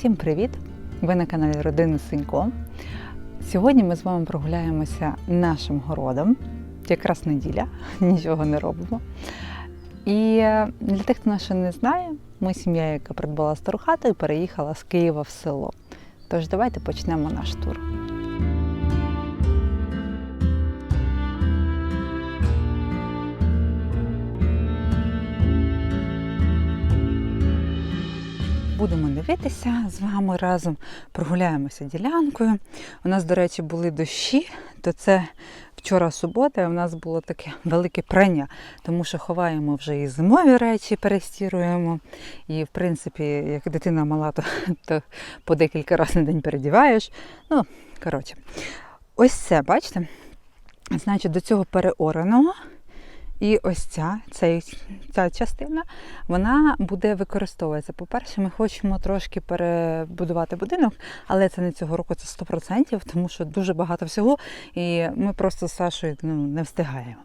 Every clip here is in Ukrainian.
Усім привіт! Ви на каналі Родини Синько. Сьогодні ми з вами прогуляємося нашим городом. Якраз неділя, нічого не робимо. І для тих, хто нас ще не знає, ми сім'я, яка придбала стару хату і переїхала з Києва в село. Тож давайте почнемо наш тур. Будемо дивитися з вами разом, прогуляємося ділянкою. У нас, до речі, були дощі, то це вчора субота, і у нас було таке велике прання, тому що ховаємо вже і зимові речі, перестіруємо. І, в принципі, як дитина мала, то, то по декілька разів на день передіваєш. Ну, коротше, ось це, бачите? Значить, до цього переораного. І ось ця, ця, ця частина вона буде використовуватися. По-перше, ми хочемо трошки перебудувати будинок, але це не цього року, це 100%, тому що дуже багато всього, і ми просто з Сашою ну, не встигаємо.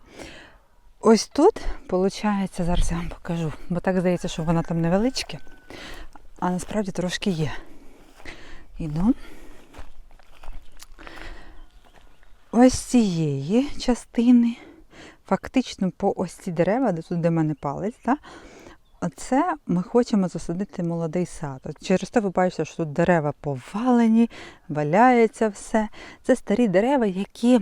Ось тут, виходить, зараз я вам покажу, бо так здається, що вона там невеличке, а насправді трошки є. Іду. Ось цієї частини фактично по ось ці дерева, де тут де мене палець, та, оце ми хочемо засадити молодий сад. От через те ви бачите, що тут дерева повалені, валяється все. Це старі дерева, які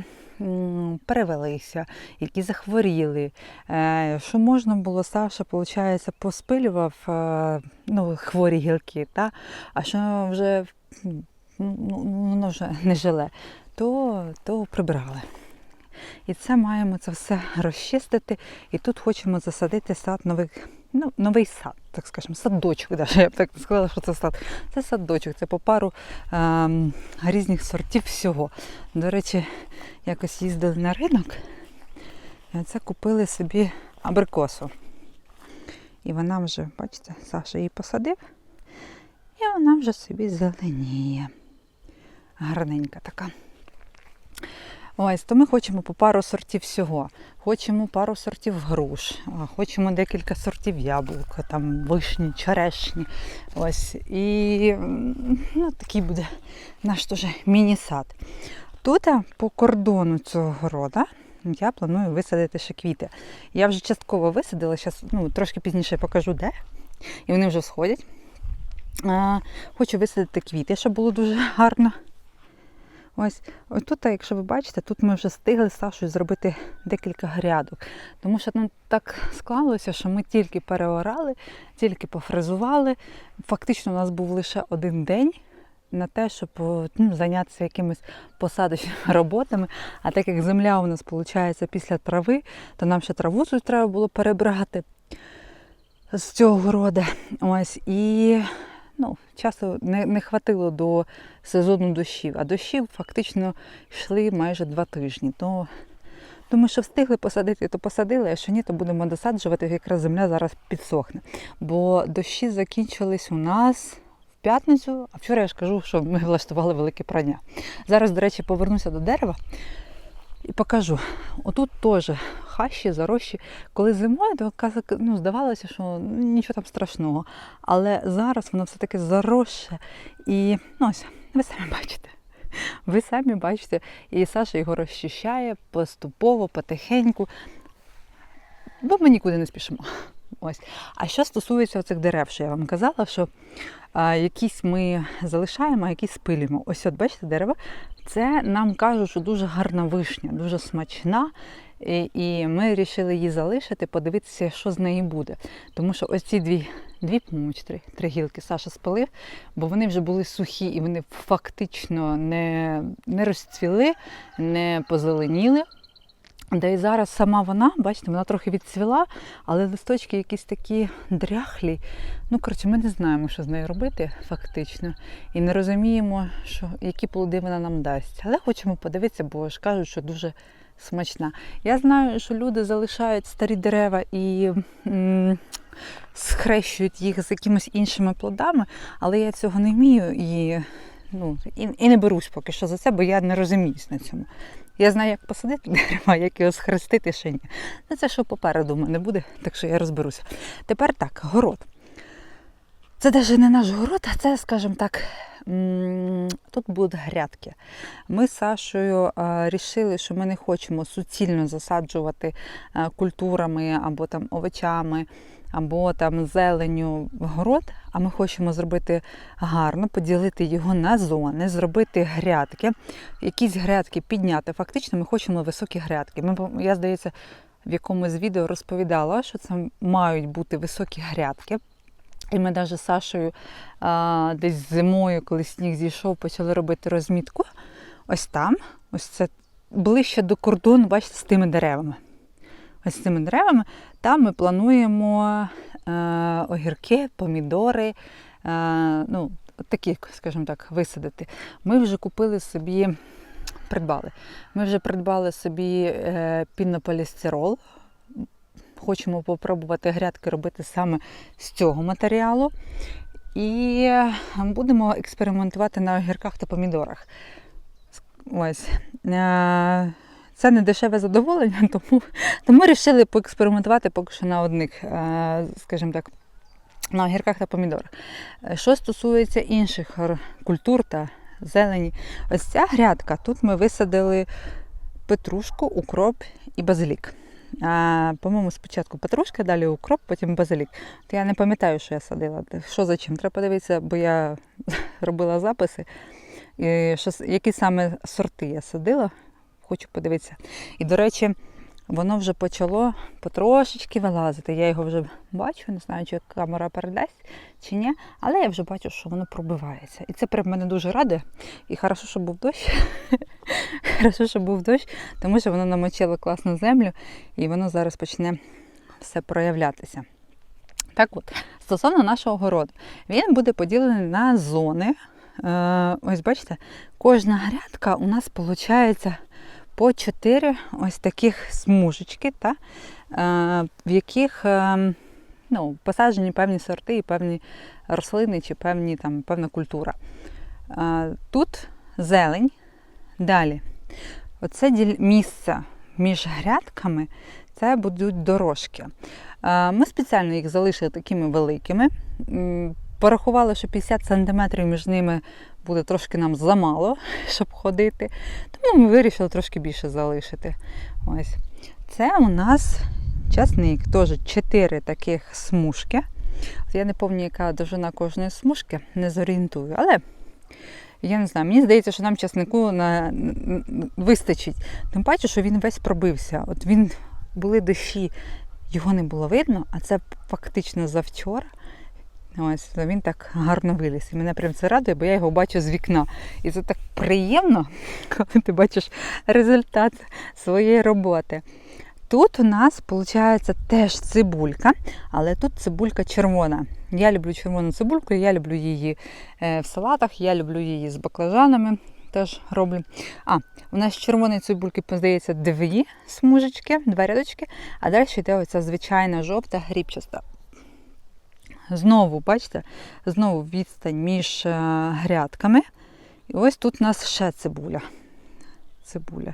перевелися, які захворіли. Е, що можна було, Саша, виходить, поспилював е, ну, хворі гілки, та? а що вже ну, ну, воно вже не жиле, то, то прибрали. І це маємо це все розчистити. І тут хочемо засадити сад нових, ну, новий сад, так скажемо, садочок. Навіть, я б так сказала, що це сад. Це садочок, це по пару ем, різних сортів всього. До речі, якось їздили на ринок і оце купили собі абрикосу. І вона вже, бачите, Саша її посадив, і вона вже собі зеленіє. Гарненька така. Ось, то ми хочемо по пару сортів всього. Хочемо пару сортів груш, хочемо декілька сортів яблук, там вишні, черешні. Ось. І ну, такий буде наш теж міні-сад. Тут по кордону цього города я планую висадити ще квіти. Я вже частково висадила, зараз ну, трошки пізніше покажу де. І вони вже сходять. А, Хочу висадити квіти, щоб було дуже гарно. Ось тут, якщо ви бачите, тут ми вже встигли з Сашою зробити декілька грядок. Тому що нам так склалося, що ми тільки переорали, тільки пофрезували. Фактично, у нас був лише один день на те, щоб ну, зайнятися якимись посадочними роботами. А так як земля у нас виходить після трави, то нам ще траву треба було перебрати з цього города. Ось і ну, часу не, не хватило до сезону дощів, а дощів фактично йшли майже два тижні. То Думаю, що встигли посадити, то посадили, а що ні, то будемо досаджувати, якраз земля зараз підсохне. Бо дощі закінчились у нас п'ятницю, а вчора я ж кажу, що ми влаштували велике прання. Зараз, до речі, повернуся до дерева і покажу. Отут теж хащі, зарощі. Коли зимою, то ну, здавалося, що нічого там страшного. Але зараз воно все-таки заросше. І ну, ось, ви самі бачите. Ви самі бачите, і Саша його розчищає поступово, потихеньку, бо ми нікуди не спішимо. Ось. А що стосується цих дерев, що я вам казала, що а, якісь ми залишаємо, а якісь спилюємо. Ось от, бачите, дерево. Це нам кажуть, що дуже гарна вишня, дуже смачна. І, ми вирішили її залишити, подивитися, що з неї буде. Тому що ось ці дві, дві по-моєму, три, три гілки Саша спалив, бо вони вже були сухі і вони фактично не, не розцвіли, не позеленіли. Да і зараз сама вона, бачите, вона трохи відцвіла, але листочки якісь такі дряхлі. Ну, коротше, ми не знаємо, що з нею робити фактично. І не розуміємо, що, які плоди вона нам дасть. Але хочемо подивитися, бо ж кажуть, що дуже смачна. Я знаю, що люди залишають старі дерева і м- схрещують їх з якимись іншими плодами, але я цього не вмію і, ну, і, і не берусь поки що за це, бо я не розуміюсь на цьому. Я знаю, як посадити дерева, як його схрестити ще ні. Ну, Це що попереду в мене буде, так що я розберуся. Тепер так, город. Це навіть не наш город, а це, скажімо так, тут будуть грядки. Ми з Сашою е, рішили, що ми не хочемо суцільно засаджувати е, культурами або там овочами, або там зеленю город, а ми хочемо зробити гарно, поділити його на зони, зробити грядки, якісь грядки підняти. Фактично, ми хочемо високі грядки. Ми, я, здається, в якомусь відео розповідала, що це мають бути високі грядки. І ми навіть з Сашою а, десь зимою, коли сніг зійшов, почали робити розмітку. Ось там, ось це ближче до кордону, бачите, з тими деревами. Ось з цими деревами. Там ми плануємо е, огірки, помідори, е, ну, такі, скажімо так, висадити. Ми вже купили собі, придбали. Ми вже придбали собі е, пінополістирол. Хочемо попробувати грядки робити саме з цього матеріалу. І будемо експериментувати на огірках та помідорах. Ось. Е, Це не дешеве задоволення, тому, тому вирішили поекспериментувати поки що на одних, е, скажімо так, на огірках та помідорах. Що стосується інших культур та зелені, ось ця грядка. Тут ми висадили петрушку, укроп і базилік. По-моєму, спочатку петрушка, далі укроп, потім базилік. То я не пам'ятаю, що я садила. Що за чим? Треба подивитися, бо я робила записи. І що, які саме сорти я садила, хочу подивитися. І, до речі, воно вже почало потрошечки вилазити. Я його вже бачу, не знаю, чи камера передасть чи ні, але я вже бачу, що воно пробивається. І це прям мене дуже радує. І хорошо, що був дощ. хорошо, що був дощ, тому що воно намочило класну землю, і воно зараз почне все проявлятися. Так от, стосовно нашого городу, він буде поділений на зони. Е, ось бачите, кожна грядка у нас виходить по 4 ось таких смужечки, та, е, в яких е, ну, посаджені певні сорти і певні рослини чи певні, там, певна культура. Е, тут зелень. Далі. Оце місце між грядками це будуть дорожки. Ми спеціально їх залишили такими великими. Порахували, що 50 см між ними буде трошки нам замало, щоб ходити. Тому ми вирішили трошки більше залишити. Ось. Це у нас часник, теж 4 таких смужки. Я не пам'ятаю, яка довжина кожної смужки, не зорієнтую. Але я не знаю, мені здається, що нам часнику на... вистачить. Тим паче, що він весь пробився. От він були дощі, його не було видно, а це фактично завчора. Ось він так гарно виліз. І мене прям це радує, бо я його бачу з вікна. І це так приємно, коли ти бачиш результат своєї роботи. Тут у нас виходить теж цибулька, але тут цибулька червона. Я люблю червону цибульку, я люблю її е, в салатах, я люблю її з баклажанами. Теж роблю. А, у нас червоної цибульки, здається, дві смужечки, два рядочки, а далі йде оця звичайна жовта грібчаста. Знову, бачите, знову відстань між е, грядками. І ось тут у нас ще цибуля. Цибуля.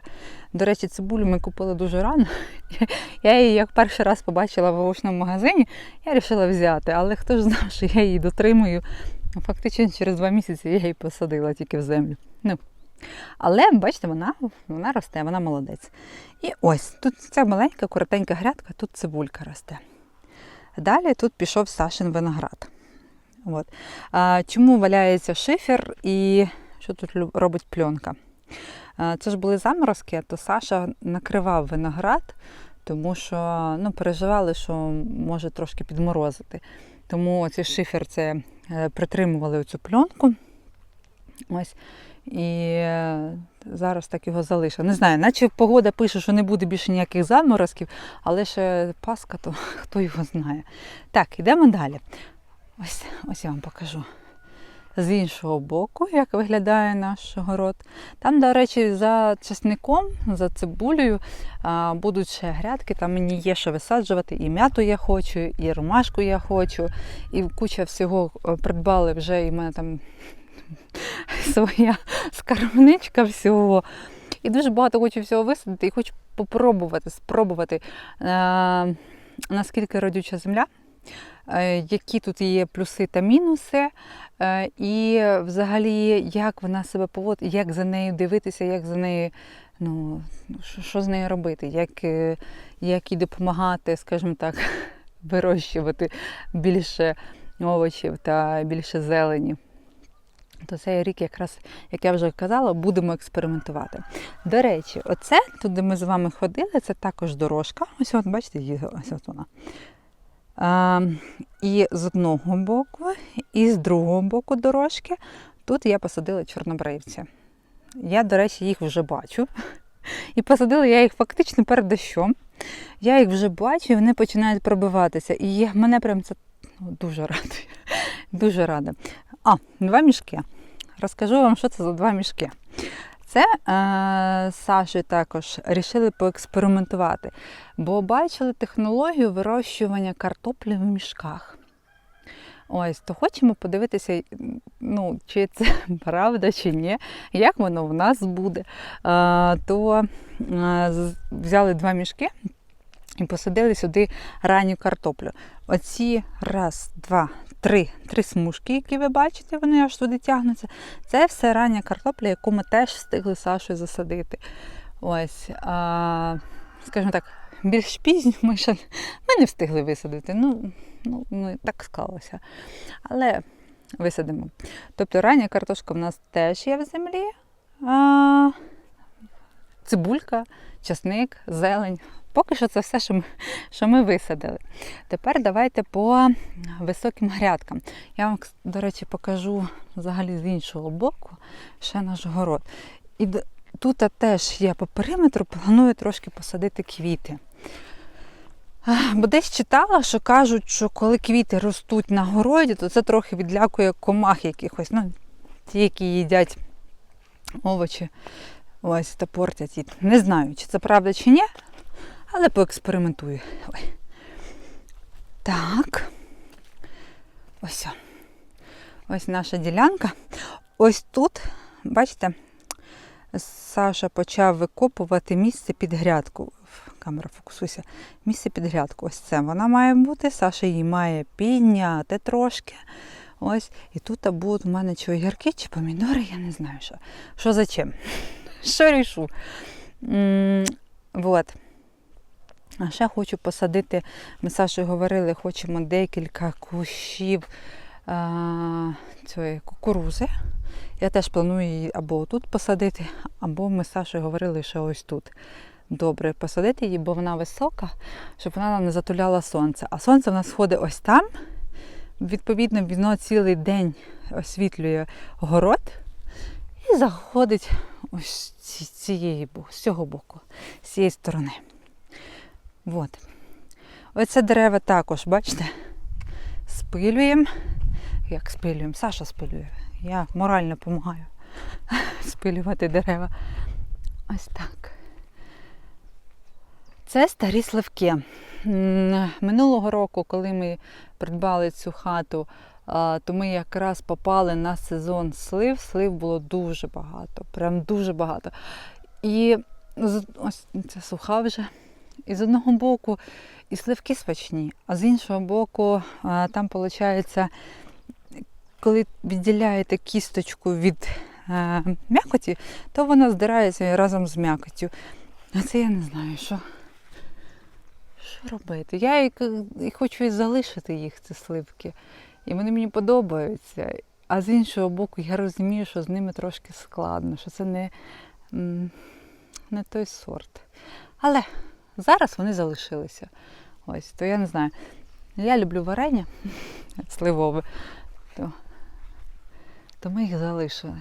До речі, цибулю ми купили дуже рано. Я її як перший раз побачила в овочному магазині, я вирішила взяти, але хто ж знав, що я її дотримую. Фактично через два місяці я її посадила тільки в землю. Ну. Але, бачите, вона, вона росте, вона молодець. І ось тут ця маленька, коротенька грядка, тут цибулька росте. Далі тут пішов Сашин виноград. От. А, чому валяється шифер і що тут робить пленка? А, це ж були заморозки, то Саша накривав виноград, тому що ну, переживали, що може трошки підморозити. Тому цей шифер це е, притримували цю пленку. Ось. І е, зараз так його залишив. Не знаю, наче погода пише, що не буде більше ніяких заморозків, але ще Пасха, то хто його знає. Так, йдемо далі. Ось, ось я вам покажу. З іншого боку, як виглядає наш город. Там, до речі, за часником, за цибулею будуть ще грядки. Там мені є що висаджувати. І м'яту я хочу, і ромашку я хочу, і куча всього е, придбали вже, і в мене там своя скарбничка всього. І дуже багато хочу всього висадити і хочу попробувати, спробувати, е, наскільки родюча земля. е, які тут є плюси та мінуси, е, і взагалі як вона себе поводить, як за нею дивитися, як за нею, ну, що, що з нею робити, як, як їй допомагати, скажімо так, вирощувати більше овочів та більше зелені. То цей рік, якраз, як я вже казала, будемо експериментувати. До речі, оце, туди ми з вами ходили, це також дорожка. Ось от, бачите, її, ось от вона. А, і з одного боку, і з другого боку дорожки тут я посадила чорнобривці. Я, до речі, їх вже бачу. І посадила я їх фактично перед дощом. Я їх вже бачу, і вони починають пробиватися. І мене прям це ну, дуже радує. Дуже рада. А, два мішки. Розкажу вам, що це за два мішки. Це е, з Сашою також рішили поекспериментувати, бо бачили технологію вирощування картоплі в мішках. Ось, то хочемо подивитися, ну, чи це правда, чи ні, як воно в нас буде. Е, то е, взяли два мішки і посадили сюди ранню картоплю. Оці раз, два, три, три смужки, які ви бачите, вони аж туди тягнуться. Це все рання картопля, яку ми теж встигли Сашою засадити. Ось, а, скажімо так, більш пізньо ми ще ми не встигли висадити. Ну, ну, ну так склалося. Але висадимо. Тобто рання картошка в нас теж є в землі. А, цибулька, часник, зелень. Поки що це все, що ми, що ми висадили. Тепер давайте по високим грядкам. Я вам, до речі, покажу взагалі з іншого боку ще наш город. І тут теж я по периметру планую трошки посадити квіти. Бо десь читала, що кажуть, що коли квіти ростуть на городі, то це трохи відлякує комах якихось, ну, ті, які їдять овочі. Ось та портять їх. Не знаю, чи це правда, чи ні, але поекспериментую. Ой. Так. Ось. Ось наша ділянка. Ось тут, бачите, Саша почав викопувати місце під грядку. Камера фокусуйся. Місце під грядку. Ось це вона має бути. Саша її має підняти трошки. Ось. І тут будуть у мене чи огірки, чи помідори, я не знаю що. Що за чим. Що рішу? Вот. А ще хочу посадити, ми з Сашою говорили, хочемо декілька кущів а, цієї кукурузи. Я теж планую її або тут посадити, або ми з Сашою говорили, що ось тут. Добре посадити її, бо вона висока, щоб вона не затуляла сонце. А сонце в нас сходить ось там. Відповідно, воно цілий день освітлює город і заходить ось ці- цієї з цього боку, з цієї сторони. От. Оце дерева також, бачите, спилюємо. Як спилюємо? Саша спилює. Я морально допомагаю спилювати дерева. Ось так. Це старі сливки. Минулого року, коли ми придбали цю хату, то ми якраз попали на сезон слив. Слив було дуже багато, прям дуже багато. І ось це суха вже. І з одного боку і сливки смачні, а з іншого боку, там виходить, коли відділяєте кісточку від е, м'якоті, то вона здирається разом з м'якоттю. А це я не знаю, що, що робити. Я і, і хочу і залишити їх, ці сливки. І вони мені подобаються. А з іншого боку, я розумію, що з ними трошки складно, що це не, не той сорт. Але зараз вони залишилися. Ось, то я не знаю. Я люблю варення сливове, то, то ми їх залишили.